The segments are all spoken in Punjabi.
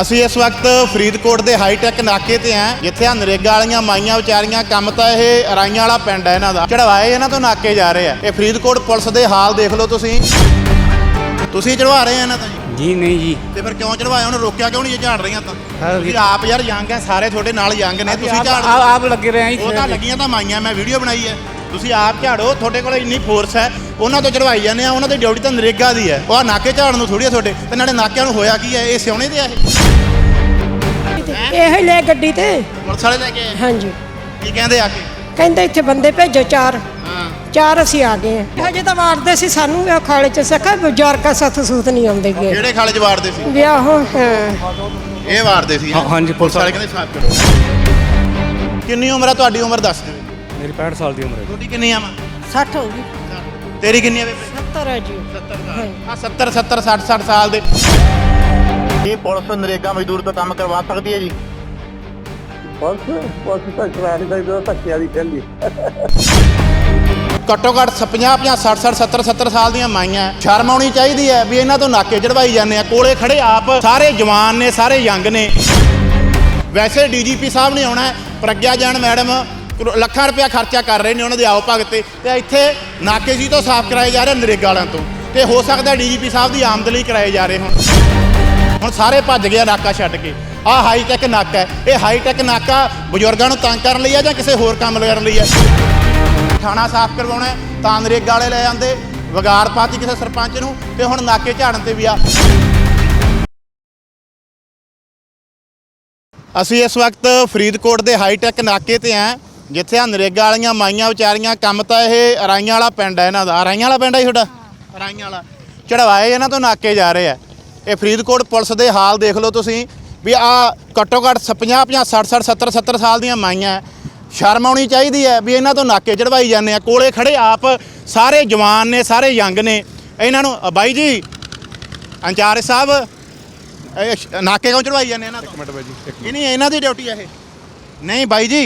ਅਸੀਂ ਇਸ ਵਕਤ ਫਰੀਦਕੋਟ ਦੇ ਹਾਈਟੈਕ ਨਾਕੇ ਤੇ ਆਂ ਜਿੱਥੇ ਆ ਨਰੇਗਾ ਵਾਲੀਆਂ ਮਾਈਆਂ ਵਿਚਾਰੀਆਂ ਕੰਮ ਤਾਂ ਇਹ ਰਾਈਆਂ ਵਾਲਾ ਪਿੰਡ ਹੈ ਇਹਨਾਂ ਦਾ। ਚੜਵਾਏ ਇਹਨਾਂ ਤੋਂ ਨਾਕੇ ਜਾ ਰਹੇ ਆ। ਇਹ ਫਰੀਦਕੋਟ ਪੁਲਿਸ ਦੇ ਹਾਲ ਦੇਖ ਲਓ ਤੁਸੀਂ। ਤੁਸੀਂ ਚੜਵਾ ਰਹੇ ਆ ਇਹਨਾਂ ਤੋਂ ਜੀ? ਨਹੀਂ ਜੀ। ਤੇ ਫਿਰ ਕਿਉਂ ਚੜਵਾਇਆ ਉਹਨੂੰ ਰੋਕਿਆ ਕਿਉਂ ਨਹੀਂ ਇਹ ਝਾੜ ਰਹੀਆਂ ਤਾਂ। ਤੁਸੀਂ ਆਪ ਯਾਰ ਯੰਗ ਹੈ ਸਾਰੇ ਤੁਹਾਡੇ ਨਾਲ ਯੰਗ ਨੇ। ਤੁਸੀਂ ਝਾੜ ਆਪ ਲੱਗੇ ਰਹੇ ਆ ਉਹ ਤਾਂ ਲੱਗੀਆਂ ਤਾਂ ਮਾਈਆਂ ਮੈਂ ਵੀਡੀਓ ਬਣਾਈ ਹੈ ਤੁਸੀਂ ਆਪ ਝਾੜੋ ਤੁਹਾਡੇ ਕੋਲ ਇੰਨੀ ਫੋਰਸ ਹੈ। ਉਹਨਾਂ ਤੋਂ ਚੜਵਾਈ ਜਾਂਦੇ ਆ ਉਹਨਾਂ ਦੀ ਡਿਊਟੀ ਤਾਂ ਨਰੇਗਾ ਦੀ ਹੈ। ਉਹ ਆਹ ਨਾਕੇ ਝਾੜਨ ਨੂੰ ਥੋੜੀ ਆ ਤੁਹਾਡੇ ਤੇ ਨਾਲੇ ਨਾਕਿਆਂ ਨੂੰ ਹੋਇਆ ਕੀ ਹੈ? ਇਹ ਸਿਉਣੇ ਦੇ ਆ ਇਹ? ਇਹ ਹੀ ਲੈ ਗੱਡੀ ਤੇ। ਪੁਲਿਸ ਵਾਲੇ ਲੈ ਕੇ ਆਏ? ਹਾਂਜੀ। ਕੀ ਕਹਿੰਦੇ ਆ ਕੇ? ਕਹਿੰਦੇ ਇੱਥੇ ਬੰਦੇ ਭੇਜੋ ਚਾਰ। ਹਾਂ। ਚਾਰ ਅਸੀਂ ਆ ਗਏ ਆ ਹਜੇ ਤਾਂ ਵਾਰਦੇ ਸੀ ਸਾਨੂੰ ਵੀ ਉਹ ਖਾਲੇ ਚ ਸਖਾ ਬਜ਼ੁਰਗਾਂ ਸੱਤ ਸੂਤ ਨਹੀਂ ਆਉਂਦੇ ਗਏ। ਕਿਹੜੇ ਖਾਲੇ ਚ ਵਾਰਦੇ ਸੀ? ਵਿਆਹ ਹੋ ਹਾਂ। ਇਹ ਵਾਰਦੇ ਸੀ ਹਾਂ- ਹਾਂਜੀ, ਪੁਲਿਸ ਵਾਲੇ। ਕਹਿੰਦੇ ਸਾਫ਼ ਕਰੋ ਕਿੰਨੀ ਉਮਰ ਹੈ ਤੁਹਾਡੀ? ਉਮਰ ਦੱਸ ਦਿਓ। ਮੇਰੀ 65 ਸਾਲ ਦੀ ਉਮਰ ਹੈ। ਤੁਹਾਡੀ ਕਿੰਨੀ ਆ ਮਾਂ 60 ਹੋ ਗਈ। ਤੇਰੀ ਕਿੰਨੀ ਆ ਬੇਬੇ? 70 ਹੈ ਜੀ। 70 ਸਾਲ। ਆ 70 70 60 60 ਸਾਲ ਦੇ। ਇਹ ਪੁਲਿਸ ਨਰੇਗਾ ਮਜ਼ਦੂਰ ਤੋਂ ਕੰਮ ਕਰਵਾ ਸਕਦੀ ਹੈ ਜੀ। ਪੁਲਿਸ ਪੁਲਿਸ ਤਾਂ ਕਰਾ ਨਹੀਂ ਸਕਦੀ ਉਹ ਵਾਲੀ ਚੱਲੀ ਘੱਟੋ ਘੱਟ 50 50 60 60 70 70 ਸਾਲ ਦੀਆਂ ਮਾਈਆਂ। ਹੈ। ਸ਼ਰਮ ਆਉਣੀ ਚਾਹੀਦੀ ਹੈ ਵੀ ਇਹਨਾਂ ਤੋਂ ਨਾਕੇ ਚੜਵਾਈ ਜਾਂਦੇ ਆ। ਕੋਲੇ ਖੜੇ ਆਪ ਸਾਰੇ ਜਵਾਨ ਨੇ ਸਾਰੇ ਯੰਗ ਨੇ। ਵੈਸੇ ਡੀਜੀਪੀ ਸਾਹਿਬ ਨੇ ਆਉਣਾ ਹੈ, ਪ੍ਰਗਿਆ ਜਾਨ ਮੈਡਮ ਲੱਖਾਂ ਰੁਪਇਆ ਖਰਚਾ ਕਰ ਰਹੇ ਨੇ ਉਹਨਾਂ ਦੇ ਆਓ ਭਗਤ ਤੇ। ਤੇ ਇੱਥੇ ਨਾਕੇ ਜੀ ਤੋਂ ਸਾਫ਼ ਕਰਾਏ ਜਾ ਰਹੇ ਨਰੇਗਾ ਵਾਲਿਆਂ ਤੋਂ। ਤੇ ਹੋ ਸਕਦਾ ਡੀਜੀਪੀ ਸਾਹਿਬ ਦੀ ਆਮਦਨੀ ਲਈ ਕਰਾਏ ਜਾ ਰਹੇ ਹੁਣ। ਹੁਣ ਸਾਰੇ ਭੱਜ ਗਿਆ ਨਾਕਾ ਛੱਡ ਕੇ। ਆਹ ਹਾਈ ਟੈਕ ਨਾਕਾ ਹੈ। ਇਹ ਹਾਈ ਟੈਕ ਨਾਕਾ ਬਜ਼ੁਰਗਾਂ ਨੂੰ ਤੰਗ ਕਰਨ ਲਈ ਹੈ ਜਾਂ ਕਿਸੇ ਹੋਰ ਕੰਮ ਕਰਨ ਲਈ ਹੈ? ਥਾਣਾ ਸਾਫ਼ ਕਰਵਾਉਣਾ ਤਾਂ ਨਰੇਗਾ ਵਾਲੇ ਲੈ ਜਾਂਦੇ ਵਿਗਾੜ ਪਾਤੀ ਕਿਸੇ ਸਰਪੰਚ ਨੂੰ, ਤੇ ਹੁਣ ਨਾਕੇ ਝਾੜਨ ਤੇ ਵੀ ਆ। ਅਸੀਂ ਇਸ ਵਕਤ ਫਰੀਦਕੋਟ ਦੇ ਹਾਈਟੈਕ ਨਾਕੇ ਤੇ ਆਂ। ਜਿੱਥੇ ਆ ਨਰੇਗਾ ਵਾਲੀਆਂ ਮਾਈਆਂ ਵਿਚਾਰੀਆਂ ਕੰਮ ਤਾਂ ਇਹ ਰਾਈਆਂ ਵਾਲਾ ਪਿੰਡ ਹੈ ਇਹਨਾਂ ਦਾ। ਰਾਈਆਂ ਵਾਲਾ ਪਿੰਡ ਹੈ ਤੁਹਾਡਾ? ਰਾਈਆਂ ਵਾਲਾ। ਚੜਵਾਏ ਇਹਨਾਂ ਤੋਂ ਨਾਕੇ ਜਾ ਰਹੇ ਆ। ਇਹ ਫਰੀਦਕੋਟ ਪੁਲਿਸ ਦੇ ਹਾਲ ਦੇਖ ਲਓ ਤੁਸੀਂ ਵੀ ਆ ਘੱਟੋ ਘੱਟ 50 50 60 60 70 70 ਸਾਲ ਦੀਆਂ ਮਾਈਆਂ। ਸ਼ਰਮ ਆਉਣੀ ਚਾਹੀਦੀ ਹੈ ਵੀ ਇਹਨਾਂ ਤੋਂ ਨਾਕੇ ਚੜਵਾਈ ਜਾਂਦੇ ਆ। ਕੋਲੇ ਖੜੇ ਆਪ ਸਾਰੇ ਜਵਾਨ ਨੇ ਸਾਰੇ ਯੰਗ ਨੇ। ਇਹਨਾਂ ਨੂੰ ਬਾਈ ਜੀ ਅੰਚਾਰੇ ਸਾਹਿਬ ਨਾਕੇ ਕਿਉਂ ਚੜਵਾਈ ਜਾਂਦੇ ਇਹਨਾਂ ਤੋਂ? ਮਿੰਟ ਬਾਈ ਜੀ ਇੱਕ ਇਹ ਨਹੀਂ ਇਹਨਾਂ ਦੀ ਡਿਊਟੀ ਹੈ ਇਹ। ਨਹੀਂ ਬਾਈ ਜੀ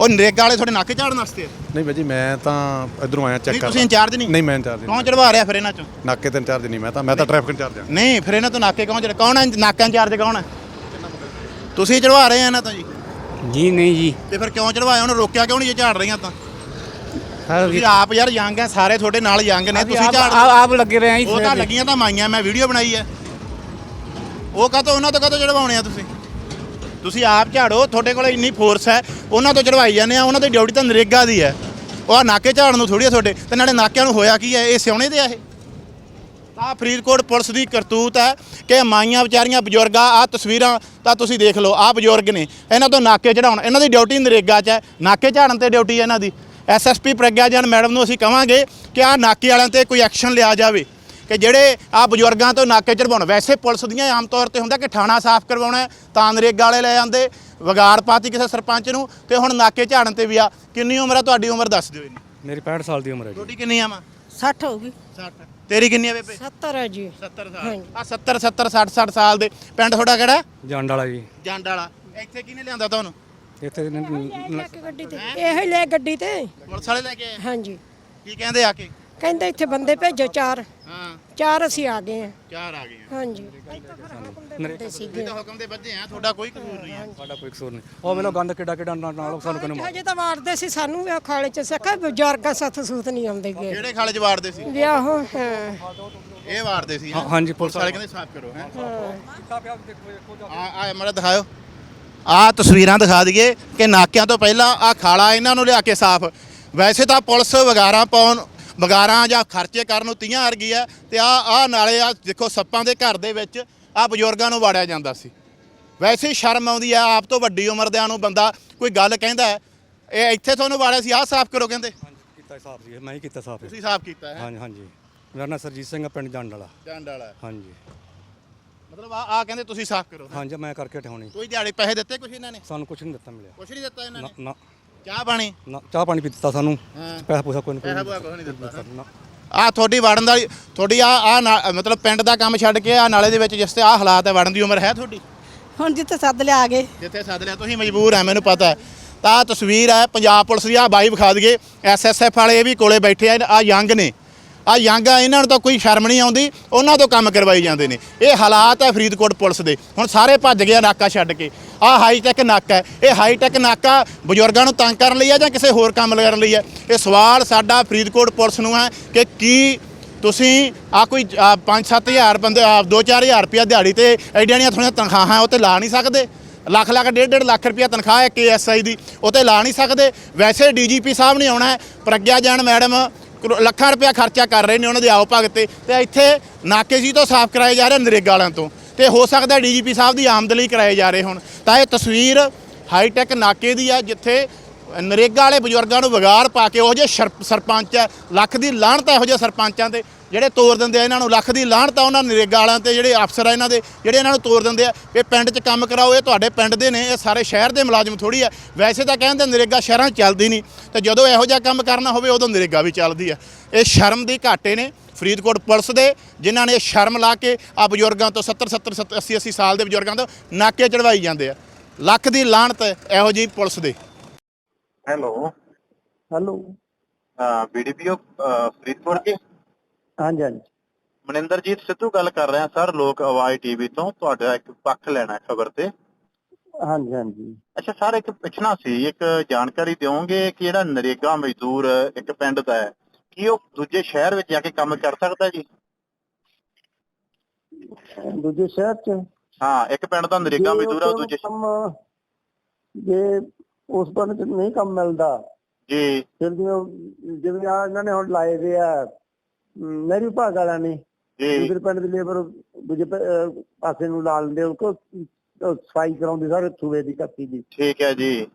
ਉਹ ਨਰੇਗਾ ਵਾਲੇ ਤੁਹਾਡੇ ਨਾਕੇ ਝਾੜਨ ਵਾਸਤੇ ਆ। ਨਹੀਂ ਭਾਜੀ ਮੈਂ ਤਾਂ ਇਧਰੋਂ ਆਇਆ ਚੈੱਕ ਨਹੀਂ ਕਰ ਤੁਸੀਂ ਇੰਚਾਰਜ ਨਹੀਂ? ਨਹੀਂ ਮੈਂ ਇੰਚਾਰਜ ਕੌਣ ਨਹੀਂ। ਚੜਵਾ ਰਿਹਾ ਫਿਰ ਇਹਨਾਂ ਚੋਂ? ਨਾਕੇ ਤੇ ਇੰਚਾਰਜ ਨਹੀਂ ਮੈਂ ਤਾਂ ਮੈਂ ਤਾਂ ਟ੍ਰੈਫਿਕ ਇੰਚਾਰਜ ਹਾਂ। ਨਹੀਂ ਫਿਰ ਇਹਨਾਂ ਤੋਂ ਨਾਕੇ ਕੌਣ ਚੜ ਕੌਣ ਹੈ ਨਾਕਾ ਇੰਚਾਰਜ ਕੌਣ ਹੈ? ਤੁਸੀਂ ਚੜਵਾ ਰਹੇ ਆ ਇਹਨਾਂ ਤੋਂ ਜੀ? ਜੀ ਨਹੀਂ ਜੀ। ਤੇ ਫਿਰ ਕਿਉਂ ਚੜਵਾਇਆ ਉਹਨੂੰ ਰੋਕਿਆ ਕਿਉਂ ਨਹੀਂ ਇਹ ਝਾੜ ਰਹੀਆਂ ਤਾਂ? ਤੁਸੀਂ ਆਪ ਯਾਰ ਯੰਗ ਹੈ ਸਾਰੇ ਤੁਹਾਡੇ ਨਾਲ ਯੰਗ ਨੇ ਤੁਸੀਂ ਝਾੜ ਆਪ- ਆਪ ਲੱਗੇ ਰਹੇ ਆ ਜੀ ਉਹ ਤਾਂ ਲੱਗੀਆਂ ਤਾਂ ਮਾਈਆਂ ਮੈਂ ਵੀਡੀਓ ਬਣਾਈ ਹੈ। ਉਹ ਕਾਹਤੋਂ ਉਹਨਾਂ ਤੋਂ ਕਾਹਤੋਂ ਚੜਵਾਉਣੇ ਆ ਤੁਸੀਂ? ਤੁਸੀਂ ਆਪ ਝਾੜੋ, ਤੁਹਾਡੇ ਕੋਲ ਇੰਨੀ ਫੋਰਸ ਹੈ, ਉਹਨਾਂ ਤੋਂ ਚੜਵਾਈ ਜਾਂਦੇ ਆ, ਉਹਨਾਂ ਦੀ ਡਿਊਟੀ ਤਾਂ ਨਰੇਗਾ ਦੀ ਹੈ। ਉਹ ਆਹ ਨਾਕੇ ਝਾੜਨ ਨੂੰ ਥੋੜੀ ਆ ਤੁਹਾਡੇ, ਤੇ ਨਾਲੇ ਨਾਕਿਆਂ ਨੂੰ ਹੋਇਆ ਕੀ ਹੈ, ਇਹ ਸਿਉਣੇ ਦੇ ਆ ਇਹ? ਆ ਫਰੀਦਕੋਟ ਪੁਲਿਸ ਦੀ ਕਰਤੂਤ ਹੈ ਕਿ ਮਾਈਆਂ ਵਿਚਾਰੀਆਂ ਬਜ਼ੁਰਗਾਂ ਆ ਤਸਵੀਰਾਂ ਤਾਂ ਤੁਸੀਂ ਦੇਖ ਲਓ ਆ ਬਜ਼ੁਰਗ ਨੇ, ਇਹਨਾਂ ਤੋਂ ਨਾਕੇ ਚੜਾਉਣ ਇਹਨਾਂ ਦੀ ਡਿਊਟੀ ਨਰੇਗਾ 'ਚ ਹੈ, ਨਾਕੇ ਝਾੜਨ ਤੇ ਡਿਊਟੀ ਹੈ ਇਹਨਾਂ ਦੀ। ਐਸਐਸਪੀ ਪ੍ਰਗਿਆ ਜਨ ਮੈਡਮ ਨੂੰ ਅਸੀਂ ਕਵਾਂਗੇ ਕਿ ਆ ਨਾਕੇ ਵਾਲਿਆਂ ਤੇ ਕੋਈ ਐਕਸ਼ਨ ਲਿਆ ਜਾਵੇ। ਕਿ ਜਿਹੜੇ ਆ ਬਜ਼ੁਰਗਾਂ ਤੋਂ ਨਾਕੇ ਚੜਵਾਉਣ ਵੈਸੇ ਪੁਲਿਸ ਦੀਆਂ ਆਮ ਤੌਰ ਤੇ ਹੁੰਦਾ ਕਿ ਥਾਣਾ ਸਾਫ਼ ਕਰਵਾਉਣਾ ਤਾਂ ਨਰੇਗਾ ਵਾਲੇ ਲੈ ਜਾਂਦੇ ਵਿਗਾੜ ਪਾਤੀ ਕਿਸੇ ਸਰਪੰਚ ਨੂੰ ਤੇ ਹੁਣ ਨਾਕੇ ਝਾੜਨ ਤੇ ਵੀ ਆ। ਕਿੰਨੀ ਉਮਰ ਹੈ ਤੁਹਾਡੀ ਉਮਰ ਦੱਸ ਦਿਓ ਇਹਨੂੰ ਮੇਰੀ 65 ਸਾਲ ਦੀ ਉਮਰ ਹੈ ਜੀ। ਤੁਹਾਡੀ ਕਿੰਨੀ ਆ ਮਾਂ? 60 ਹੋ ਗਈ। 60 ਤੇਰੀ ਕਿੰਨੀ ਆ ਬੇਬੇ? 70 ਹੈ ਜੀ। 70 ਸਾਲ। ਆ 70 70 60 60 ਸਾਲ ਦੇ। ਪਿੰਡ ਤੁਹਾਡਾ ਕਿਹੜਾ ਜੰਡ ਵਾਲਾ ਜੀ। ਜੰਡ ਵਾਲਾ। ਇੱਥੇ ਕਿਹਨੇ ਲਿਆਂਦਾ ਤੁਹਾਨੂੰ? ਇੱਥੇ ਨ- ਨ- ਲੈ ਕੇ ਗੱਡੀ ਤੇ। ਇਹ ਹੀ ਲੈ ਗੱਡੀ ਤੇ। ਪੁਲਿਸ ਵਾਲੇ ਲੈ ਕੇ ਆਏ? ਹਾਂਜੀ। ਕੀ ਕਹਿੰਦੇ ਆ ਕੇ? ਕਹਿੰਦੇ ਇੱਥੇ ਬੰਦੇ ਭੇਜੋ ਚਾਰ। ਹਾਂ। ਚਾਰ ਅਸੀਂ ਆ ਗਏ ਆ ਚਾਰ ਆ ਗਏ ਆ। ਹਾਂਜੀ। ਨਰੇਗਾ ਇਹ ਤਾਂ ਹੁਕਮ ਦੇ ਬੱਝੇ ਆ ਤੁਹਾਡਾ ਕੋਈ ਕਸੂਰ ਨਹੀਂ ਆ। ਸਾਡਾ ਕੋਈ ਕਸੂਰ ਨਹੀਂ। ਉਹ ਮੈਨੂੰ ਗੰਦ ਕਿੱਡਾ ਕਿੱਡਾ ਨਾਲ ਨਾਲ ਸਾਨੂੰ ਕਿਨੂੰ ਹਜੇ ਤਾਂ ਵਾਰਦੇ ਸੀ ਸਾਨੂੰ ਵੀ ਉਹ ਖਾਲੇ ਚ ਸਖਾ ਬਜ਼ੁਰਗਾਂ ਸੱਤ ਸੂਤ ਨਹੀਂ ਆਉਂਦੇ ਗਏ ਕਿਹੜੇ ਖਾਲੇ ਚ ਵਾਰਦੇ ਸੀ? ਵਿਆਹ ਹੋ ਹਾਂ। ਇਹ ਵਾਰਦੇ ਸੀ ਹਾਂ- ਹਾਂਜੀ, ਪੁਲਿਸ ਪੁਲਿਸ ਵਾਲੇ ਕਹਿੰਦੇ ਸਾਫ਼ ਕਰੋ ਹੈ? ਆ ਆ ਮੜਾ ਦਿਖਾਓ ਆ ਤਸਵੀਰਾਂ ਦਿਖਾ ਦਈਏ ਕਿ ਨਾਕਿਆਂ ਤੋਂ ਪਹਿਲਾਂ ਆ ਖਾਲਾ ਇਹਨਾਂ ਨੂੰ ਲਿਆ ਕੇ ਸਾਫ਼। ਵੈਸੇ ਤਾਂ ਪੁਲਿਸ ਵਗਾਰਾਂ ਪਾਉਣ ਵਗਾਰਾਂ ਜਾਂ ਖਰਚੇ ਕਰਨ ਨੂੰ ਤੀਆਂ ਅਰ ਗਈ ਹੈ ਤੇ ਆ ਆ ਨਾਲੇ ਆ ਦੇਖੋ ਸੱਪਾਂ ਦੇ ਘਰ ਦੇ ਵਿੱਚ ਆ ਬਜ਼ੁਰਗਾਂ ਨੂੰ ਵਾੜਿਆ ਜਾਂਦਾ ਸੀ। ਵੈਸੇ ਸ਼ਰਮ ਆਉਂਦੀ ਆ ਆਪ ਤੋਂ ਵੱਡੀ ਉਮਰ ਦਿਆਂ ਨੂੰ ਬੰਦਾ ਕੋਈ ਗੱਲ ਕਹਿੰਦਾ ਹੈ, ਇਹ ਇੱਥੇ ਤੁਹਾਨੂੰ ਵਾੜਿਆ ਸੀ ਆਹ ਸਾਫ਼ ਕਰੋ ਕਹਿੰਦੇ। ਕੀਤਾ ਸਾਫ਼ ਜੀ ਮੈਂ ਹੀ ਕੀਤਾ ਸਾਫ਼। ਤੁਸੀਂ ਸਾਫ਼ ਕੀਤਾ ਹੈ? ਹਾਂਜੀ ਹਾਂਜੀ। ਮੇਰਾ ਨਾਮ ਸਰਜੀਤ ਸਿੰਘ ਆ ਪਿੰਡ ਜੰਡ ਵਾਲਾ ਡੰਡ ਵਾਲਾ ਹਾਂਜੀ। ਮਤਲਬ ਆ ਆ ਕਹਿੰਦੇ ਤੁਸੀਂ ਸਾਫ਼ ਕਰੋ। ਹਾਂਜੀ ਮੈਂ ਕਰਕੇ ਠਾਉਣੀ ਕੋਈ ਦਿਹਾੜੀ ਪੈਸੇ ਦਿੱਤੇ ਕੁਛ ਇਹਨਾਂ ਨੇ? ਸਾਨੂੰ ਕੁਝ ਨਹੀਂ ਦਿੱਤਾ ਮਿਲਿਆ। ਕੁਛ ਨਹੀਂ ਦਿੱਤਾ ਇਹਨਾਂ ਨਾ ਨੇ? ਨਾ। ਚਾਹ ਪਾਣੀ? ਨਾ ਚਾਹ ਪਾਣੀ ਦਿੱਤਾ ਸਾਨੂੰ। ਹਾਂ। ਪੈਸਾ ਪੂਸਾ ਕੋਈ ਨਹੀਂ ਪੂਸਾ ਕੁਛ ਨਹੀਂ ਦਿੱਤਾ ਨਾ। ਆ ਤੁਹਾਡੀ ਵੜਨ ਦਾ ਤੁਹਾਡੀ ਆ ਆ ਮਤਲਬ ਪਿੰਡ ਦਾ ਕੰਮ ਛੱਡ ਕੇ ਆ ਨਾਲੇ ਦੇ ਵਿੱਚ ਜਿਸ ਤੇ ਆ ਹਾਲਾਤ ਹੈ ਵੜਨ ਦੀ ਉਮਰ ਹੈ ਤੁਹਾਡੀ? ਹੁਣ ਜਿੱਥੇ ਸੱਦ ਲਿਆ ਆ ਗਏ ਜਿੱਥੇ ਸੱਦ ਲਿਆ ਤੁਸੀਂ ਮਜਬੂਰ ਹੈ ਮੈਨੂੰ ਪਤਾ ਹੈ। ਤਾਂ ਆਹ ਤਸਵੀਰ ਹੈ ਪੰਜਾਬ ਪੁਲਿਸ ਦੀ ਆ ਬਾਈ ਵਿਖਾ ਦਈਏ। ਐਸਐਸਐਫ ਵਾਲੇ ਇਹ ਵੀ ਕੋਲੇ ਬੈਠੇ ਆ ਆ ਯੰਗ ਨੇ। ਆ ਯੰਗਾ ਇਹਨਾਂ ਨੂੰ ਤਾਂ ਕੋਈ ਸ਼ਰਮ ਨਹੀਂ ਆਉਂਦੀ, ਉਹਨਾਂ ਤੋਂ ਕੰਮ ਕਰਵਾਈ ਜਾਂਦੇ ਨੇ। ਇਹ ਹਾਲਾਤ ਹੈ ਫਰੀਦਕੋਟ ਪੁਲਿਸ ਦੇ। ਹੁਣ ਸਾਰੇ ਭੱਜ ਗਿਆ ਨਾਕਾ ਛੱਡ ਕੇ। ਆ ਹਾਈ ਟੈਕ ਨਾਕਾ ਹੈ। ਇਹ ਹਾਈ ਟੈਕ ਨਾਕਾ ਬਜ਼ੁਰਗਾਂ ਨੂੰ ਤੰਗ ਕਰਨ ਲਈ ਹੈ ਜਾਂ ਕਿਸੇ ਹੋਰ ਕੰਮ ਕਰਨ ਲਈ ਹੈ ਇਹ ਸਵਾਲ ਸਾਡਾ ਫਰੀਦਕੋਟ ਪੁਲਿਸ ਨੂੰ ਹੈ ਕਿ ਕੀ ਤੁਸੀਂ ਆ ਕੋਈ 5-7000 ਬੰਦੇ 2-4000 ਰੁਪਇਆ ਦਿਹਾੜੀ ਤੇ ਐਡੀਆਂ ਦੀਆਂ ਥੋੜੀਆਂ ਤਨਖਾਹਾਂ ਉਹ ਤੇ ਲਾ ਨਹੀਂ ਸਕਦੇ? ਲੱਖ ਲੱਖ ਡੇਢ ਡੇਢ ਲੱਖ ਰੁਪਇਆ ਤਨਖਾਹ ਹੈ ਕੇਐਸਆਈ ਦੀ, ਉਹ ਤੇ ਲਾ ਨਹੀਂ ਸਕਦੇ? ਵੈਸੇ ਡੀਜੀਪੀ ਸਾਹਿਬ ਨੇ ਆਉਣਾ ਹੈ। ਪ੍ਰਗਿਆ ਜਾਨ ਮੈਡਮ ਲੱਖਾਂ ਰੁਪਇਆ ਖਰਚਾ ਕਰ ਰਹੇ ਨੇ ਉਹਨਾਂ ਦੇ ਆਓ ਭਗਤ ਤੇ। ਤੇ ਇੱਥੇ ਨਾਕੇ ਜੀ ਤੋਂ ਸਾਫ਼ ਕਰਾਏ ਜਾ ਰਹੇ ਨਰੇਗਾ ਵਾਲਿਆਂ ਤੋਂ। ਤੇ ਹੋ ਸਕਦਾ ਡੀਜੀਪੀ ਸਾਹਿਬ ਦੀ ਆਮਦ ਲਈ ਕਰਾਏ ਜਾ ਰਹੇ ਹੁਣ। ਤਾਂ ਇਹ ਤਸਵੀਰ ਹਾਈਟੈਕ ਨਾਕੇ ਦੀ ਆ, ਜਿੱਥੇ ਨਰੇਗਾ ਵਾਲੇ ਬਜ਼ੁਰਗਾਂ ਨੂੰ ਵਿਗਾੜ ਪਾ ਕੇ ਉਹ ਜਿਹੇ ਸ਼ਰ- ਸਰਪੰਚ ਹੈ ਲੱਖ ਦੀ ਲਾਹਣਤ ਹੈ ਇਹੋ ਜਿਹੇ ਸਰਪੰਚਾਂ ਤੇ ਜਿਹੜੇ ਤੋੜ ਦਿੰਦੇ ਆ ਇਹਨਾਂ ਨੂੰ ਲੱਖ ਦੀ ਲਾਹਣਤ ਆ ਉਹਨਾਂ ਨਰੇਗਾ ਵਾਲਿਆਂ ਤੇ ਜਿਹੜੇ ਅਫਸਰ ਆ ਇਹਨਾਂ ਦੇ ਜਿਹੜੇ ਇਹਨਾਂ ਨੂੰ ਤੋੜ ਦਿੰਦੇ ਆ ਇਹ ਪਿੰਡ 'ਚ ਕੰਮ ਕਰਾਓ ਇਹ ਤੁਹਾਡੇ ਪਿੰਡ ਦੇ ਨੇ ਇਹ ਸਾਰੇ ਸ਼ਹਿਰ ਦੇ ਮੁਲਾਜ਼ਮ ਥੋੜੀ ਆ। ਵੈਸੇ ਤਾਂ ਕਹਿੰਦੇ ਨਰੇਗਾ ਸ਼ਹਿਰਾਂ 'ਚ ਚੱਲਦੀ ਨਹੀਂ ਤੇ ਜਦੋਂ ਇਹੋ ਜਿਹਾ ਕੰਮ ਕਰਨਾ ਹੋਵੇ ਉਦੋਂ ਨਰੇਗਾ ਵੀ ਚੱਲਦੀ ਆ। ਇਹ ਸ਼ਰਮ ਦੀ ਘਾਟੇ ਨੇ ਫਰੀਦਕੋਟ ਪੁਲਿਸ ਦੇ ਜਿਨ੍ਹਾਂ ਨੇ ਸ਼ਰਮ ਲਾ ਕੇ ਆ ਬਜ਼ੁਰਗਾਂ ਤੋਂ 70 70 80 80 ਸਾਲ ਦੇ ਬਜ਼ੁਰਗਾਂ ਤੋਂ ਨਾਕੇ ਚੜਵਾਈ ਜਾਂਦੇ ਆ। ਲੱਖ ਦੀ ਲਾਹਣਤ ਇਹੋ ਜਿਹੀ ਪੁਲਿਸ ਦੇ। ਹੈਲੋ। ਹੈਲੋ। ਬੀਡੀਪੀਓ ਫਰੀਦਕੋਟ ਕੇ? ਹਾਂਜੀ ਹਾਂਜੀ। ਮਨਿੰਦਰਜੀਤ ਸਿੱਧੂ ਗੱਲ ਕਰ ਰਿਹਾ ਸਰ ਲੋਕ ਆਵਾਜ਼ ਟੀਵੀ ਤੋਂ ਤੁਹਾਡਾ ਇੱਕ ਪੱਖ ਲੈਣਾ ਖਬਰ ਤੇ। ਹਾਂਜੀ ਹਾਂਜੀ। ਅੱਛਾ ਸਰ ਇੱਕ ਪੁੱਛਣਾ ਸੀ ਇੱਕ ਜਾਣਕਾਰੀ ਦਿਓਗੇ ਕਿ ਜਿਹੜਾ ਨਰੇਗਾ ਮਜ਼ਦੂਰ ਇੱਕ ਪਿੰਡ ਦਾ ਹੈ ਕੀ ਉਹ ਦੂਜੇ ਸ਼ਹਿਰ ਵਿੱਚ ਜਾ ਕੇ ਕੰਮ ਕਰ ਸਕਦਾ ਜੀ? ਦੂਜੇ ਸ਼ਹਿਰ ਚ? ਹਾਂ ਇੱਕ ਪਿੰਡ ਦਾ ਨਰੇਗਾ ਮਜ਼ਦੂਰ ਆ ਦੂਜੇ ਜੇ ਉਸ ਪਿੰਡ ਚ ਨਹੀਂ ਕੰਮ ਮਿਲਦਾ ਜੀ। ਫਿਰ ਜਿਵੇਂ ਜਿਵੇਂ ਆ ਇਹਨਾਂ ਨੇ ਹੁਣ ਲਾਏ ਦੇ ਆ ਨਹਿਰੀ ਵਿਭਾਗ ਵਾਲਿਆਂ ਨੇ। ਜੀ। ਦੂਜੇ ਪਿੰਡ ਦੀ ਲੇਬਰ ਦੂਜੇ ਪਾਸੇ ਨੂੰ ਲਾ ਲੈਂਦੇ ਉਹ ਸਫ਼ਾਈ ਕਰਾਉਂਦੇ ਸਾਰੇ ਥੂਵੇ ਦੀ ਕੱਤੀ ਦੀ। ਠੀਕ ਹੈ ਜੀ।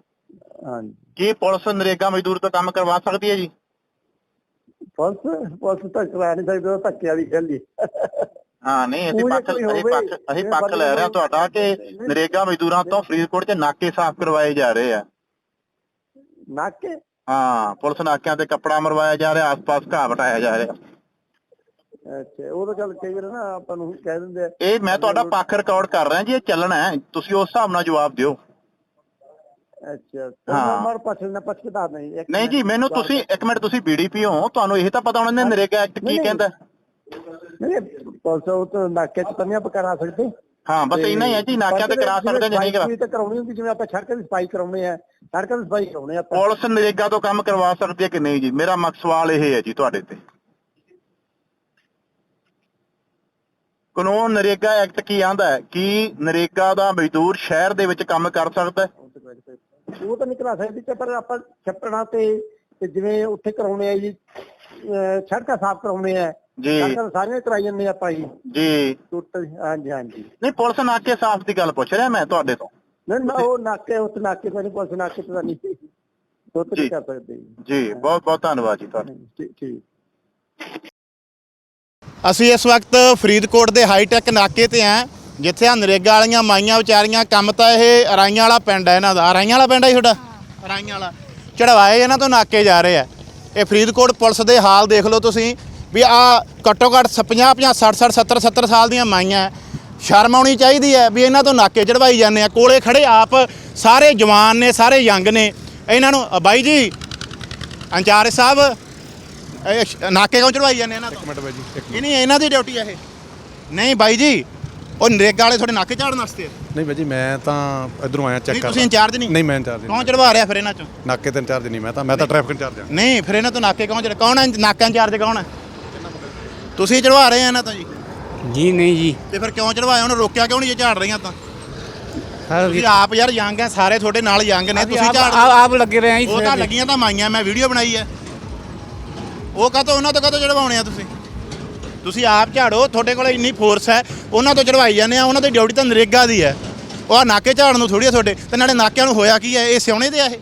ਹਾਂਜੀ। ਕੀ ਪੁਲਿਸ ਨਰੇਗਾ ਮਜ਼ਦੂਰ ਤੋਂ ਕੰਮ ਕਰਵਾ ਸਕਦੀ ਹੈ ਜੀ? ਪੁਲਿਸ ਪੁਲਿਸ ਤਾਂ ਕਰਾ ਨਹੀਂ ਸਕਦੀ ਉਹ ਧੱਕੇ ਵਾਲੀ ਖੇਲੀ ਹਾਂ ਨਹੀਂ ਅਸੀਂ ਪੱਖ ਅਸੀਂ ਪੱਖ ਅਸੀਂ ਪੱਖ ਲੈ ਰਹੇ ਹਾਂ ਤੁਹਾਡਾ ਕਿ। ਨਰੇਗਾ ਮਜ਼ਦੂਰਾਂ ਤੋਂ ਫਰੀਦਕੋਟ 'ਚ ਨਾਕੇ ਸਾਫ਼ ਕਰਵਾਏ ਜਾ ਰਹੇ ਆ। ਨਾਕੇ? ਹਾਂ ਪੁਲਿਸ ਨਾਕਿਆਂ ਤੇ ਕੱਪੜਾ ਮਰਵਾਇਆ ਜਾ ਰਿਹਾ ਆਸ-ਪਾਸ ਘਾਹ ਵਟਾਇਆ ਜਾ ਰਿਹਾ। ਅੱਛਾ ਉਹ ਤਾਂ ਚੱਲ ਕਈ ਵਾਰ ਨਾ ਆਪਾਂ ਨੂੰ ਕਹਿ ਦਿੰਦੇ ਆ। ਇਹ ਮੈਂ ਤੁਹਾਡਾ ਪੱਖ ਰਿਕਾਰਡ ਕਰ ਰਿਹਾ ਜੀ ਇਹ ਚੱਲਣਾ ਹੈ। ਤੁਸੀਂ ਉਸ ਹਿਸਾਬ ਨਾਲ ਜਵਾਬ ਦਿਓ। ਅੱਛਾ ਹਾਂ। ਮਰ ਪੁੱਛ ਲੈਣਾ ਪੁੱਛ ਕੇ ਦੱਸ ਨਹੀਂ ਨਹੀਂ ਜੀ। ਮੈਨੂੰ ਤੁਸੀਂ ਇੱਕ ਮਿੰਟ ਤੁਸੀਂ ਬੀਡੀਪੀ ਹੋ ਤੁਹਾਨੂੰ ਇਹ ਤਾਂ ਪਤਾ ਹੋਣਾ ਨੇ ਨਰੇਗਾ ਐਕਟ ਕੀ ਕਹਿੰਦਾ। ਨਹੀਂ ਪੁਲਿਸ ਉਹ ਤਾਂ ਨਾਕੇ ਚ ਤਾਂ ਨਹੀਂ ਆਪਾਂ ਕਰਾ ਸਕਦੇ। ਹਾਂ ਬਸ ਇੰਨਾ ਹੀ ਹੈ ਜੀ ਨਾਕਿਆਂ ਤੇ ਕਰਾ ਸਕਦੇ ਜਾਂ ਨਹੀਂ ਕਰਾ ਸਫ਼ਾਈ ਤਾਂ ਕਰਾਉਣੀ ਹੁੰਦੀ ਜਿਵੇਂ ਆਪਾਂ ਸੜਕਾਂ ਦੀ ਸਫ਼ਾਈ ਕਰਾਉਣੇ ਆ ਸੜਕਾਂ ਦੀ ਸਫ਼ਾਈ ਕਰਾਉਣੇ ਆ ਪੁਲਿਸ ਨਰੇਗਾ ਤੋਂ ਕੰਮ ਕਰਵਾ ਸਕਦੀ ਹੈ ਕਿ ਨਹੀਂ ਜੀ? ਮੇਰਾ ਮਕਸਦ ਸਵਾਲ ਇਹ ਹੈ ਜੀ ਤੁਹਾਡੇ ਤੇ। ਕਾਨੂੰਨ ਨਰੇਗਾ ਐਕਟ ਕੀ ਆਂਦਾ ਹੈ? ਕਿ ਨਰੇਗਾ ਦਾ ਮਜ਼ਦੂਰ ਸ਼ਹਿਰ ਦੇ ਵਿੱਚ ਕੰਮ ਕਰ ਸਕਦਾ ਹੈ? ਉਹ ਤਾਂ ਨਹੀਂ ਕਰਾ ਸਕਦੇ ਤੇ ਪਰ ਆਪਾਂ ਛੱਪੜਾਂ ਤੇ ਤੇ ਜਿਵੇਂ ਉੱਥੇ ਕਰਾਉਣੇ ਆ ਜੀ ਸੜਕਾਂ ਸਾਫ਼ ਕਰਾਉਣੇ ਆ। ਜੀ। ਸੜਕਾਂ ਸਾਰੀਆਂ ਕਰਾਈ ਜਾਂਦੇ ਆਪਾਂ ਜੀ। ਜੀ। ਟੋਟਲ ਹਾਂਜੀ ਹਾਂਜੀ। ਨਹੀਂ ਪੁਲਿਸ ਨਾਕੇ ਸਾਫ਼ ਦੀ ਗੱਲ ਪੁੱਛ ਰਿਹਾ ਮੈਂ ਤੁਹਾਡੇ ਤੋਂ। ਨਹੀਂ ਨਾ ਉਹ ਨਾਕੇ ਉੱਥੇ ਨਾਕੇ ਤੋਂ ਨਹੀਂ ਪੁਲਿਸ ਨਾਕੇ ਤੋਂ ਨਹੀਂ। ਨਹੀਂ ਕਰ ਸਕਦੇ ਜੀ। ਜੀ ਬਹੁਤ ਬਹੁਤ ਧੰਨਵਾਦ ਜੀ ਤੁਹਾਡਾ। ਠੀਕ ਠੀਕ। ਅਸੀਂ ਇਸ ਵਕਤ ਫਰੀਦਕੋਟ ਦੇ ਹਾਈਟੈਕ ਨਾਕੇ ਤੇ ਆਂ, ਜਿੱਥੇ ਆ ਨਰੇਗਾ ਵਾਲੀਆਂ ਮਾਈਆਂ ਵਿਚਾਰੀਆਂ, ਕੰਮ ਤਾਂ ਇਹ ਅਰਾਈਆਂ ਵਾਲਾ ਪਿੰਡ ਹੈ ਇਹਨਾਂ ਦਾ। ਅਰਾਈਆਂ ਵਾਲਾ ਪਿੰਡ ਹੈ ਤੁਹਾਡਾ? ਅਰਾਈਆਂ ਵਾਲਾ। ਚੜਵਾਏ ਇਹਨਾਂ ਤੋਂ ਨਾਕੇ ਜਾ ਰਹੇ ਆ। ਇਹ ਫਰੀਦਕੋਟ ਪੁਲਿਸ ਦੇ ਹਾਲ ਦੇਖ ਲਓ ਤੁਸੀਂ ਵੀ ਆ ਘੱਟੋ ਘੱਟ 50 50 60 60 70 70 ਸਾਲ ਦੀਆਂ ਮਾਈਆਂ ਸ਼ਰਮ ਆਉਣੀ ਚਾਹੀਦੀ ਹੈ ਵੀ ਇਹਨਾਂ ਤੋਂ ਨਾਕੇ ਚੜਵਾਈ ਜਾਂਦੇ ਆ। ਕੋਲੇ ਖੜੇ ਆਪ ਸਾਰੇ ਜਵਾਨ ਨੇ, ਸਾਰੇ ਯੰਗ ਨੇ। ਇਹਨਾਂ ਨੂੰ, ਬਾਈ ਜੀ, ਅੰਚਾਰੇ ਸਾਹਿਬ ਇਹ ਸ਼- ਨਾਕੇ ਕਿਉਂ ਚੜਵਾਈ ਜਾਂਦੇ ਇਹਨਾਂ ਤੋਂ? ਇੱਕ ਮਿੰਟ ਬਾਈ ਜੀ ਇੱਕ ਇਹ ਨਹੀਂ ਇਹਨਾਂ ਦੀ ਡਿਊਟੀ ਹੈ ਇਹ। ਨਹੀਂ ਬਾਈ ਜੀ ਉਹ ਨਰੇਗਾ ਵਾਲੇ ਤੁਹਾਡੇ ਨਾਕੇ ਝਾੜਨ ਵਾਸਤੇ ਆ। ਨਹੀਂ ਬਾਈ ਜੀ ਮੈਂ ਤਾਂ ਇਧਰੋਂ ਆਇਆ ਚੈੱਕ ਨਹੀਂ ਕਰ ਤੁਸੀਂ ਇੰਚਾਰਜ ਨਹੀਂ? ਨਹੀਂ ਮੈਂ ਇੰਚਾਰਜ ਕੌਣ ਚੜਵਾ ਰਿਹਾ ਫਿਰ ਇਹਨਾਂ ਚੋਂ? ਨਾਕੇ ਤੇ ਇੰਚਾਰਜ ਨਹੀਂ ਮੈਂ ਤਾਂ ਮੈਂ ਤਾਂ ਟ੍ਰੈਫਿਕ ਇੰਚਾਰਜ ਹਾਂ। ਨਹੀਂ ਫਿਰ ਇਹਨਾਂ ਤੋਂ ਨਾਕੇ ਕੌਣ ਚੜ ਕੌਣ ਹੈ ਨਾਕਾ ਇੰਚਾਰਜ ਕੌਣ ਹੈ ਤੁਸੀਂ ਚੜਵਾ ਰਹੇ ਆ ਇਹਨਾਂ ਤੋਂ ਜੀ। ਜੀ ਨਹੀਂ ਜੀ। ਤੇ ਫਿਰ ਕਿਉਂ ਚੜਵਾਇਆ ਉਹਨੂੰ ਰੋਕਿਆ ਕਿਉਂ ਨਹੀਂ ਜੇ ਝਾੜ ਰਹੀਆਂ ਤਾਂ? ਤੁਸੀਂ ਆਪ ਯਾਰ ਯੰਗ ਹੈ ਸਾਰੇ ਤੁਹਾਡੇ ਨਾਲ ਯੰਗ ਨੇ ਤੁਸੀਂ ਝਾੜ ਆਪ- ਆਪ ਲੱਗੇ ਰਹੇ ਆ ਜੀ ਉਹ ਤਾਂ ਲੱਗੀਆਂ ਤਾਂ ਮਾਈਆਂ ਮੈਂ ਵੀਡੀਓ ਬਣਾਈ ਹੈ ਉਹ ਕਾਹਤੋਂ, ਉਹਨਾਂ ਤੋਂ ਕਾਹਤੋਂ ਚੜਵਾਉਣੇ ਆ ਤੁਸੀਂ? ਤੁਸੀਂ ਆਪ ਝਾੜੋ, ਤੁਹਾਡੇ ਕੋਲ ਇੰਨੀ ਫੋਰਸ ਹੈ, ਉਹਨਾਂ ਤੋਂ ਚੜਵਾਈ ਜਾਂਦੇ ਆ, ਉਹਨਾਂ ਦੀ ਡਿਊਟੀ ਤਾਂ ਨਰੇਗਾ ਦੀ ਹੈ। ਉਹ ਆਹ ਨਾਕੇ ਝਾੜਨ ਨੂੰ ਥੋੜੀ ਆ ਤੁਹਾਡੇ, ਤੇ ਨਾਲੇ ਨਾਕਿਆਂ ਨੂੰ ਹੋਇਆ ਕੀ ਹੈ, ਇਹ ਸਿਉਣੇ ਦੇ ਆ ਇਹ?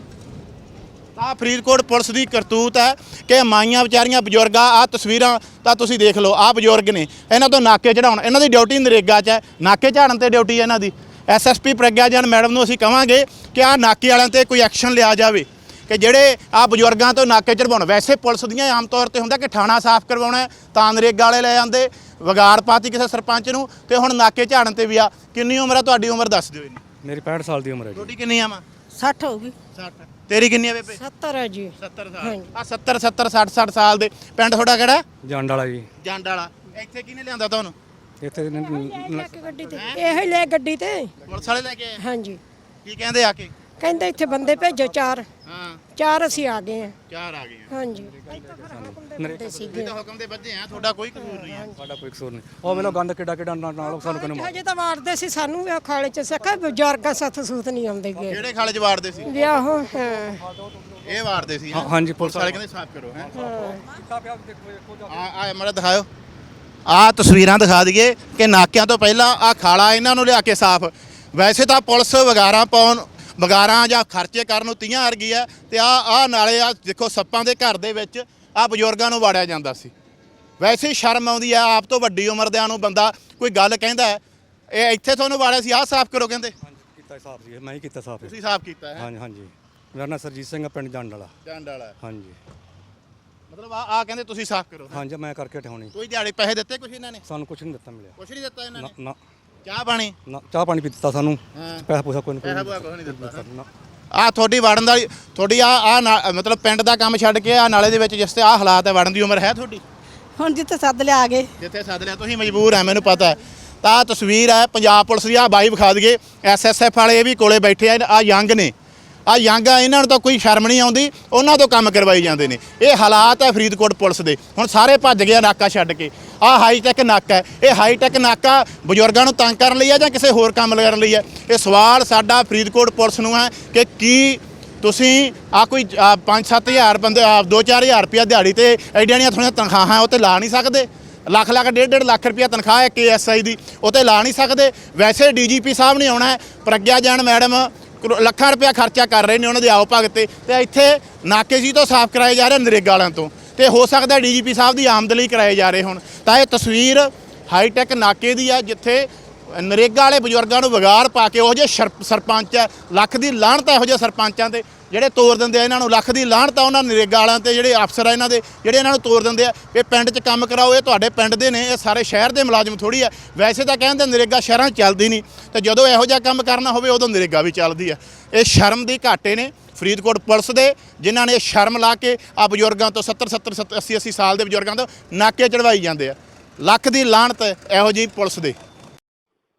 ਤਾਂ ਫਰੀਦਕੋਟ ਪੁਲਿਸ ਦੀ ਕਰਤੂਤ ਹੈ ਕਿ ਮਾਈਆਂ ਵਿਚਾਰੀਆਂ, ਬਜ਼ੁਰਗਾਂ ਆ ਤਸਵੀਰਾਂ ਤਾਂ ਤੁਸੀਂ ਦੇਖ ਲਓ ਆ ਬਜ਼ੁਰਗ ਨੇ, ਇਹਨਾਂ ਤੋਂ ਨਾਕੇ ਚੜਾਉਣ ਇਹਨਾਂ ਦੀ ਡਿਊਟੀ ਨਰੇਗਾ 'ਚ ਹੈ, ਨਾਕੇ ਝਾੜਨ ਤੇ ਡਿਊਟੀ ਹੈ ਇਹਨਾਂ ਦੀ। ਐਸਐਸਪੀ ਪ੍ਰਗਿਆ ਜਨ ਮੈਡਮ ਨੂੰ ਅਸੀਂ ਕਵਾਂਗੇ ਕਿ ਆ ਨਾਕੇ ਵਾਲਿਆਂ ਤੇ ਕੋਈ ਐਕਸ਼ਨ ਲਿਆ ਜਾਵੇ। ਕਿ ਜਿਹੜੇ ਆ ਬਜ਼ੁਰਗਾਂ ਤੋਂ ਨਾਕੇ ਚੜਵਾਉਣ ਵੈਸੇ ਪੁਲਿਸ ਦੀਆਂ ਆਮ ਤੌਰ ਤੇ ਹੁੰਦਾ ਕਿ ਥਾਣਾ ਸਾਫ਼ ਕਰਵਾਉਣਾ ਹੈ, ਤਾਂ ਨਰੇਗਾ ਵਾਲੇ ਲੈ ਜਾਂਦੇ ਵਿਗਾੜ ਪਾਤੀ ਕਿਸੇ ਸਰਪੰਚ ਨੂੰ ਤੇ ਹੁਣ ਨਾਕੇ ਝਾੜਨ ਤੇ ਵੀ ਆ। ਕਿੰਨੀ ਉਮਰ ਹੈ ਤੁਹਾਡੀ ਉਮਰ ਦੱਸ ਦਿਓ ਇਹਨੀ ਮੇਰੀ 65 ਸਾਲ ਦੀ ਉਮਰ ਹੈ ਜੀ। ਤੁਹਾਡੀ ਕਿੰਨੀ ਆ ਮਾਂ? 60 ਹੋਊਗੀ 60 ਤੇਰੀ ਕਿੰਨੀ ਆ ਬੇਬੇ? 70 ਹੈ ਜੀ। 70 ਸਾਲ। ਆ 70 70 60 60 ਸਾਲ ਦੇ। ਪਿੰਡ ਤੁਹਾਡਾ ਕਿਹੜਾ? ਜੰਡ ਵਾਲਾ ਜੀ। ਜੰਡ ਵਾਲਾ। ਇੱਥੇ ਕਿਹਨੇ ਲਿਆਂਦਾ ਤੁਹਾਨੂੰ? ਇੱਥੇ ਗੱਡੀ ਤੇ। ਇਹੋ ਹੀ ਲੈ ਗੱਡੀ ਤੇ। ਪੁਲਿਸ ਵਾਲੇ ਲੈ ਕੇ ਆਏ? ਹਾਂਜੀ। ਕੀ ਕਹਿੰਦੇ ਆ ਕੇ? ਕਹਿੰਦੇ ਇੱਥੇ ਬੰਦੇ ਭੇਜੋ ਚਾਰ। ਹਾਂ। ਚਾਰ ਅਸੀਂ ਆ ਗਏ ਹਾਂ। ਚਾਰ ਆ ਗਏ ਆ। ਹਾਂਜੀ। ਬੰਦੇ ਸੀਗੇ। ਇਹ ਤਾਂ ਹੁਕਮ ਦੇ ਬੱਜੇ ਆ ਤੁਹਾਡਾ ਕੋਈ ਕਸੂਰ ਨਹੀਂ ਆ। ਸਾਡਾ ਕੋਈ ਕਸੂਰ ਨਹੀਂ। ਉਹ ਮੈਨੂੰ ਗੰਦ ਕਿੱਡਾ ਕਿੱਡਾ ਨਾਲ ਨਾਲ ਸਾਨੂੰ ਕਿਨੂੰ ਹਜੇ ਤਾਂ ਮਾਰਦੇ ਸੀ ਸਾਨੂੰ ਵੀ ਖਾਲੇ ਚ। ਸਖਾ ਬਜ਼ੁਰਗਾਂ ਸਾਥ ਸੂਤ ਨਹੀਂ ਆਉਂਦੇ ਗਏ ਕਿਹੜੇ ਖਾਲੇ ਚ ਵਾਰਦੇ ਸੀ? ਵਿਆਹੋ ਹਾਂ। ਇਹ ਵਾਰਦੇ ਸੀ ਹੈਂ? ਹਾਂਜੀ ਪੁਲਿਸ ਵਾਲੇ ਕਹਿੰਦੇ ਸਾਫ਼ ਕਰੋ ਹੈ? ਹਾਂ। ਆ ਆ ਮੜਾ ਦਿਖਾਓ ਆ ਤਸਵੀਰਾਂ ਦਿਖਾ ਦਈਏ ਕਿ ਨਾਕਿਆਂ ਤੋਂ ਪਹਿਲਾਂ ਆ ਖਾਲਾ ਇਹਨਾਂ ਨੂੰ ਲਿਆ ਕੇ ਸਾਫ਼। ਵੈਸੇ ਤਾਂ ਪੁਲਿਸ ਵਗਾਰਾਂ ਪਾਉਣ ਵਗਾਰਾਂ ਜਾਂ ਖਰਚੇ ਕਰਨ ਨੂੰ ਤੀਆਂ ਅਰਗੀ ਆ ਤੇ ਆ ਆ ਨਾਲੇ ਆ ਦੇਖੋ ਸੱਪਾਂ ਦੇ ਘਰ ਦੇ ਵਿੱਚ ਆ ਬਜ਼ੁਰਗਾਂ ਨੂੰ ਵਾੜਿਆ ਜਾਂਦਾ ਸੀ। ਵੈਸੇ ਹੀ ਸ਼ਰਮ ਆਉਂਦੀ ਆ ਆਪ ਤੋਂ ਵੱਡੀ ਉਮਰ ਦਿਆਂ ਨੂੰ ਬੰਦਾ ਕੋਈ ਗੱਲ ਕਹਿੰਦਾ ਹੈ, ਇਹ ਇੱਥੇ ਤੁਹਾਨੂੰ ਵਾੜਿਆ ਸੀ ਆਹ ਸਾਫ਼ ਕਰੋ ਕਹਿੰਦੇ। ਕੀਤਾ ਸਾਫ਼ ਜੀ ਮੈਂ ਹੀ ਕੀਤਾ ਸਾਫ਼ ਤੁਸੀਂ ਸਾਫ਼ ਕੀਤਾ ਹੈ। ਹਾਂਜੀ ਹਾਂਜੀ। ਮੇਰਾ ਨਾਮ ਸਰਜੀਤ ਸਿੰਘ ਆ ਪਿੰਡ ਜੰਡ ਵਾਲਾ ਜੰਡ ਵਾਲਾ ਹਾਂਜੀ। ਮਤਲਬ ਆ ਆ ਕਹਿੰਦੇ ਤੁਸੀਂ ਸਾਫ਼ ਕਰੋ। ਹਾਂਜੀ ਮੈਂ ਕਰਕੇ ਠਾਉਣੀ ਕੋਈ ਦਿਹਾੜੀ ਪੈਸੇ ਦਿੱਤੇ ਕੁਛ ਇਹਨਾਂ ਨੇ? ਸਾਨੂੰ ਕੁਝ ਨਹੀਂ ਦਿੱਤਾ ਮਿਲਿਆ। ਕੁਛ ਨਹੀਂ ਦਿੱਤਾ ਇਹਨਾਂ ਨਾ ਨੇ? ਨਾ। ਚਾਹ ਪਾਣੀ? ਨਾ ਚਾਹ ਪਾਣੀ ਪੀ ਦਿੱਤਾ ਸਾਨੂੰ। ਹਾਂ। ਪੈਸਾ ਪੂਸਾ ਕੋਈ ਪੈਸਾ ਨਹੀਂ ਪੂਸਾ ਕੁਛ ਨਹੀਂ ਦਿੱਤਾ। ਨਾ। ਆ ਤੁਹਾਡੀ ਵੜਨ ਵਾਲੀ ਤੁਹਾਡੀ ਆ ਆ ਮਤਲਬ ਪਿੰਡ ਦਾ ਕੰਮ ਛੱਡ ਕੇ ਆ ਨਾਲੇ ਦੇ ਵਿੱਚ ਜਿਸ ਤੇ ਆ ਹਾਲਾਤ ਹੈ ਵੜਨ ਦੀ ਉਮਰ ਹੈ ਤੁਹਾਡੀ? ਹੁਣ ਜਿੱਥੇ ਸੱਦ ਲਿਆ ਆ ਗਏ। ਜਿੱਥੇ ਸੱਦ ਲਿਆ ਤੁਸੀਂ ਮਜਬੂਰ ਹੈ ਮੈਨੂੰ ਪਤਾ ਹੈ। ਤਾਂ ਆਹ ਤਸਵੀਰ ਹੈ ਪੰਜਾਬ ਪੁਲਿਸ ਦੀ ਆ ਬਾਈ ਵਿਖਾ ਦਈਏ। ਐਸਐਸਐਫ ਵਾਲੇ ਇਹ ਵੀ ਕੋਲੇ ਬੈਠੇ ਆ ਆ ਯੰਗ ਨੇ। ਆ ਯੰਗ ਆ, ਇਹਨਾਂ ਨੂੰ ਤਾਂ ਕੋਈ ਸ਼ਰਮ ਨਹੀਂ ਆਉਂਦੀ, ਉਹਨਾਂ ਤੋਂ ਕੰਮ ਕਰਵਾਈ ਜਾਂਦੇ ਨੇ। ਇਹ ਹਾਲਾਤ ਹੈ ਫਰੀਦਕੋਟ ਪੁਲਿਸ ਦੇ। ਹੁਣ ਸਾਰੇ ਭੱਜ ਗਏ ਆ ਨਾਕਾ ਛੱਡ ਕੇ। ਆ ਹਾਈ ਟੈਕ ਨਾਕਾ ਹੈ। ਇਹ ਹਾਈ ਟੈਕ ਨਾਕਾ ਬਜ਼ੁਰਗਾਂ ਨੂੰ ਤੰਗ ਕਰਨ ਲਈ ਹੈ ਜਾਂ ਕਿਸੇ ਹੋਰ ਕੰਮ ਕਰਨ ਲਈ ਹੈ ਇਹ ਸਵਾਲ ਸਾਡਾ ਫਰੀਦਕੋਟ ਪੁਲਿਸ ਨੂੰ ਹੈ ਕਿ ਕੀ ਤੁਸੀਂ ਆ ਕੋਈ 5-7000 ਬੰਦੇ 2-4000 ਰੁਪਇਆ ਦਿਹਾੜੀ ਤੇ ਐਡੀਆਂ ਦੀਆਂ ਥੋੜੀਆਂ ਤਨਖਾਹਾਂ ਉਹ ਤੇ ਲਾ ਨਹੀਂ ਸਕਦੇ? ਲੱਖ ਲੱਖ ਡੇਢ ਡੇਢ ਲੱਖ ਰੁਪਇਆ ਤਨਖਾਹ ਹੈ ਕੇਐਸਆਈ ਦੀ, ਉਹ ਤੇ ਲਾ ਨਹੀਂ ਸਕਦੇ? ਵੈਸੇ ਡੀਜੀਪੀ ਸਾਹਿਬ ਨੇ ਆਉਣਾ ਹੈ। ਪ੍ਰਗਿਆ ਜਾਨ ਮੈਡਮ ਲੱਖਾਂ ਰੁਪਇਆ ਖਰਚਾ ਕਰ ਰਹੇ ਨੇ ਉਹਨਾਂ ਦੇ ਆਓ ਭਗਤ ਤੇ। ਤੇ ਇੱਥੇ ਨਾਕੇ ਜੀ ਤੋਂ ਸਾਫ਼ ਕਰਾਏ ਜਾ ਰਹੇ ਨਰੇਗਾ ਵਾਲਿਆਂ ਤੋਂ। ਤੇ ਹੋ ਸਕਦਾ ਡੀਜੀਪੀ ਸਾਹਿਬ ਦੀ ਆਮਦ ਲਈ ਕਰਾਏ ਜਾ ਰਹੇ ਹੋਣ। ਤਾਂ ਇਹ ਤਸਵੀਰ ਹਾਈਟੈਕ ਨਾਕੇ ਦੀ ਆ, ਜਿੱਥੇ ਨਰੇਗਾ ਵਾਲੇ ਬਜ਼ੁਰਗਾਂ ਨੂੰ ਵਿਗਾੜ ਪਾ ਕੇ ਉਹ ਜਿਹੇ ਸ਼ਰ- ਸਰਪੰਚ ਹੈ ਲੱਖ ਦੀ ਲਾਹਣਤ ਆ ਇਹੋ ਜਿਹੇ ਸਰਪੰਚਾਂ ਤੇ। ਜਿਹੜੇ ਤੋੜ ਦਿੰਦੇ ਆ ਇਹਨਾਂ ਨੂੰ ਲੱਖ ਦੀ ਲਾਹਣਤ ਆ ਉਹਨਾਂ ਨਰੇਗਾ ਵਾਲਿਆਂ ਤੇ ਜਿਹੜੇ ਅਫਸਰ ਆ ਇਹਨਾਂ ਦੇ ਜਿਹੜੇ ਇਹਨਾਂ ਨੂੰ ਤੋੜ ਦਿੰਦੇ ਆ ਇਹ ਪਿੰਡ 'ਚ ਕੰਮ ਕਰਾਓ ਇਹ ਤੁਹਾਡੇ ਪਿੰਡ ਦੇ ਨੇ ਇਹ ਸਾਰੇ ਸ਼ਹਿਰ ਦੇ ਮੁਲਾਜ਼ਮ ਥੋੜੀ ਆ। ਵੈਸੇ ਤਾਂ ਕਹਿੰਦੇ ਨਰੇਗਾ ਸ਼ਹਿਰਾਂ 'ਚ ਚੱਲਦੀ ਨਹੀਂ ਤੇ ਜਦੋਂ ਇਹੋ ਜਿਹਾ ਕੰਮ ਕਰਨਾ ਹੋਵੇ ਉਦੋਂ ਨਰੇਗਾ ਵੀ ਚੱਲਦੀ ਆ। ਇਹ ਸ਼ਰਮ ਦੀ ਘਾਟੇ ਨੇ ਫਰੀਦਕੋਟ ਪੁਲਿਸ ਦੇ ਜਿਨ੍ਹਾਂ ਨੇ ਸ਼ਰਮ ਲਾ ਕੇ ਆ ਬਜ਼ੁਰਗਾਂ ਤੋਂ 70 70 80 80 ਸਾਲ ਦੇ ਬਜ਼ੁਰਗਾਂ ਤੋਂ ਨਾਕੇ ਚੜਵਾਈ ਜਾਂਦੇ ਆ। ਲੱਖ ਦੀ ਲਾਹਣਤ ਇਹੋ ਜਿਹੀ ਪੁਲਿਸ ਦੇ।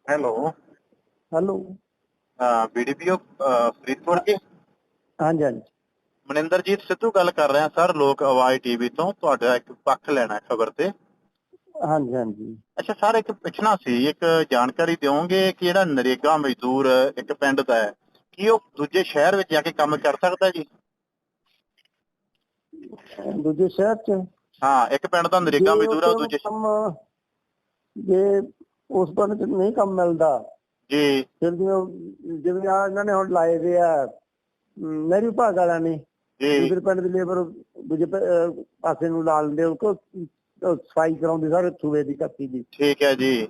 ਹੈਲੋ। ਹੈਲੋ। ਬੀਡੀਪੀਓ ਫਰੀਦਕੋਟ ਕੇ? ਹਾਂਜੀ ਹਾਂਜੀ। ਮਨਿੰਦਰਜੀਤ ਸਿੱਧੂ ਗੱਲ ਕਰ ਰਿਹਾ ਸਰ ਲੋਕ ਆਵਾਜ਼ ਟੀਵੀ ਤੋਂ ਤੁਹਾਡਾ ਇੱਕ ਪੱਖ ਲੈਣਾ ਖਬਰ ਤੇ। ਹਾਂਜੀ ਹਾਂਜੀ। ਅੱਛਾ ਸਰ ਇੱਕ ਪੁੱਛਣਾ ਸੀ ਇੱਕ ਜਾਣਕਾਰੀ ਦਿਓਗੇ ਕਿ ਜਿਹੜਾ ਨਰੇਗਾ ਮਜ਼ਦੂਰ ਇੱਕ ਪਿੰਡ ਦਾ ਹੈ ਕੀ ਉਹ ਦੂਜੇ ਸ਼ਹਿਰ ਵਿੱਚ ਜਾ ਕੇ ਕੰਮ ਕਰ ਸਕਦਾ ਜੀ? ਦੂਜੇ ਸ਼ਹਿਰ ਚ? ਹਾਂ ਇੱਕ ਪਿੰਡ ਦਾ ਨਰੇਗਾ ਮਜ਼ਦੂਰ ਆ ਦੂਜੇ ਜੇ ਉਸ ਪਿੰਡ ਚ ਨਹੀਂ ਕੰਮ ਮਿਲਦਾ ਜੀ। ਫਿਰ ਜਿਵੇਂ ਜਿਵੇਂ ਆ ਇਹਨਾਂ ਨੇ ਹੁਣ ਲਾਏ ਦੇ ਆ ਮੇਰੀ ਭਾਗ ਵਾਲਿਆਂ ਨੇ ਜੀ। ਦੂਜੇ ਪਿੰਡ ਦੀ ਲੇਬਰ ਦੂਜੇ ਪਾਸੇ ਨੂੰ ਲਾ ਲੈਂਦੇ ਉਹ ਕੋ ਸਫ਼ਾਈ ਕਰਾਉਂਦੇ ਸਾਰੇ ਸੂਬੇ ਦੀ ਕੱਤੀ ਦੀ। ਠੀਕ ਹੈ ਜੀ।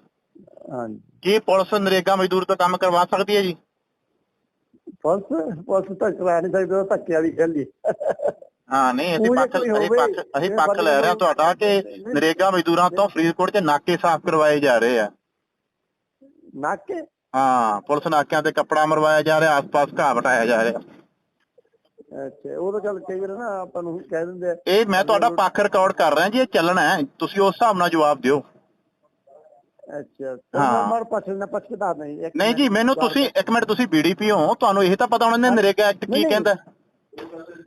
ਹਾਂਜੀ। ਕੀ ਪੁਲਿਸ ਨਰੇਗਾ ਮਜ਼ਦੂਰ ਤੋਂ ਕੰਮ ਕਰਵਾ ਸਕਦੀ ਹੈ ਜੀ? ਪੁਲਿਸ ਪੁਲਿਸ ਤਾਂ ਕਰਾ ਨਹੀਂ ਸਕਦੀ ਉਹ ਧੱਕੇ ਵਾਲੀ ਖੇਲੀ ਹਾਂ ਨਹੀਂ ਅਸੀਂ ਪੱਖ ਅਸੀਂ ਪੱਖ ਅਸੀਂ ਪੱਖ ਲੈ ਰਹੇ ਹਾਂ ਤੁਹਾਡਾ ਕਿ ਨਰੇਗਾ ਮਜ਼ਦੂਰਾਂ ਤੋਂ ਫਰੀਦਕੋਟ 'ਚ ਨਾਕੇ ਸਾਫ਼ ਕਰਵਾਏ ਜਾ ਰਹੇ ਆ। ਨਾਕੇ? ਹਾਂ ਪੁਲਿਸ ਨਾਕਿਆਂ ਤੇ ਕੱਪੜਾ ਮਰਵਾਇਆ ਜਾ ਰਿਹਾ ਆਸ-ਪਾਸ ਘਾਹ ਵਟਾਇਆ ਜਾ ਰਿਹਾ। ਅੱਛਾ ਉਹ ਤਾਂ ਚੱਲ ਕਈ ਵਾਰ ਨਾ ਆਪਾਂ ਨੂੰ ਕਹਿ ਦਿੰਦੇ ਆ। ਇਹ ਮੈਂ ਤੁਹਾਡਾ ਪੱਖ ਰਿਕਾਰਡ ਕਰ ਰਿਹਾ ਜੀ ਇਹ ਚੱਲਣਾ ਹੈ। ਤੁਸੀਂ ਉਸ ਹਿਸਾਬ ਨਾਲ ਜਵਾਬ ਦਿਓ। ਅੱਛਾ ਹਾਂ। ਹਾਂ ਮਰ ਨਹੀਂ ਨਹੀਂ ਜੀ। ਮੈਨੂੰ ਤੁਸੀਂ ਇੱਕ ਮਿੰਟ ਤੁਸੀਂ ਬੀਡੀਪੀ ਹੋ ਤੁਹਾਨੂੰ ਇਹ ਤਾਂ ਪਤਾ ਹੋਣਾ ਨੇ ਨਰੇਗਾ ਐਕਟ ਕੀ ਕਹਿੰਦਾ।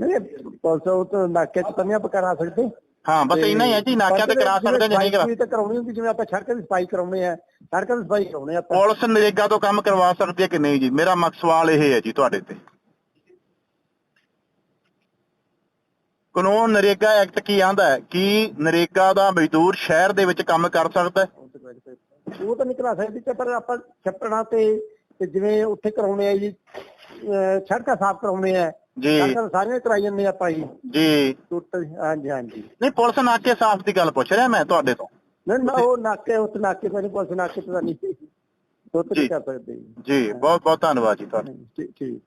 ਨਹੀਂ ਪੁਲਿਸ ਉਹ ਤਾਂ ਨਾਕੇ ਚ ਤਾਂ ਨਹੀਂ ਆਪਾਂ ਕਰਾ ਸਕਦੇ। ਹਾਂ ਬਸ ਇੰਨਾ ਹੀ ਹੈ ਜੀ ਨਾਕਿਆਂ ਤੇ ਕਰਾ ਸਕਦੇ ਜਾਂ ਨਹੀਂ ਕਰਾ। ਸਫ਼ਾਈ ਤਾਂ ਕਰਾਉਣੀ ਹੁੰਦੀ ਜਿਵੇਂ ਆਪਾਂ ਸੜਕਾਂ ਦੀ ਸਫ਼ਾਈ ਕਰਾਉਣੇ ਆ ਸੜਕਾਂ ਦੀ ਸਫ਼ਾਈ ਕਰਾਉਣੇ ਆ ਆਪਾਂ। ਪੁਲਿਸ ਨਰੇਗਾ ਤੋਂ ਕੰਮ ਕਰਵਾ ਸਕਦੀ ਹੈ ਕਿ ਨਹੀਂ ਜੀ? ਮੇਰਾ ਮਕਸਦ ਸਵਾਲ ਇਹ ਹੈ ਜੀ ਤੁਹਾਡੇ ਤੇ। ਕਾਨੂੰਨ ਨਰੇਗਾ ਐਕਟ ਕੀ ਆਂਦਾ ਹੈ? ਕਿ ਨਰੇਗਾ ਦਾ ਮਜ਼ਦੂਰ ਸ਼ਹਿਰ ਦੇ ਵਿੱਚ ਕੰਮ ਕਰ ਸਕਦਾ ਹੈ? ਉਹ ਤਾਂ ਨਹੀਂ ਕਰਾ ਸਕਦੀ ਤੇ ਪਰ ਆਪਾਂ ਛੱਪੜਾਂ ਤੇ ਤੇ ਜਿਵੇਂ ਉੱਥੇ ਕਰਾਉਣੇ ਆ ਜੀ ਸੜਕਾਂ ਸਾਫ਼ ਕਰਾਉਣੇ ਆ। ਜੀ। ਸੜਕਾਂ ਸਾਰੀਆਂ ਕਰਾਈ ਜਾਂਦੇ ਆ ਆਪਾਂ ਜੀ। ਜੀ। ਟੁੱਟ ਹਾਂਜੀ ਹਾਂਜੀ। ਨਹੀਂ ਪੁਲਿਸ ਨਾਕੇ ਸਾਫ਼ ਦੀ ਗੱਲ ਪੁੱਛ ਰਿਹਾ ਮੈਂ ਤੁਹਾਡੇ ਤੋਂ। ਨਹੀਂ ਨਾ ਉਹ ਨਾਕੇ ਉੱਥੇ ਨਾਕੇ ਤੋਂ ਨਹੀਂ ਪੁਲਿਸ ਨਾਕੇ ਤੋਂ ਨਹੀਂ। ਤਾਂ ਨਹੀਂ ਕਰ ਸਕਦੇ। ਜੀ ਬਹੁਤ ਬਹੁਤ ਧੰਨਵਾਦ ਜੀ ਤੁਹਾਡਾ। ਠੀਕ ਠੀਕ।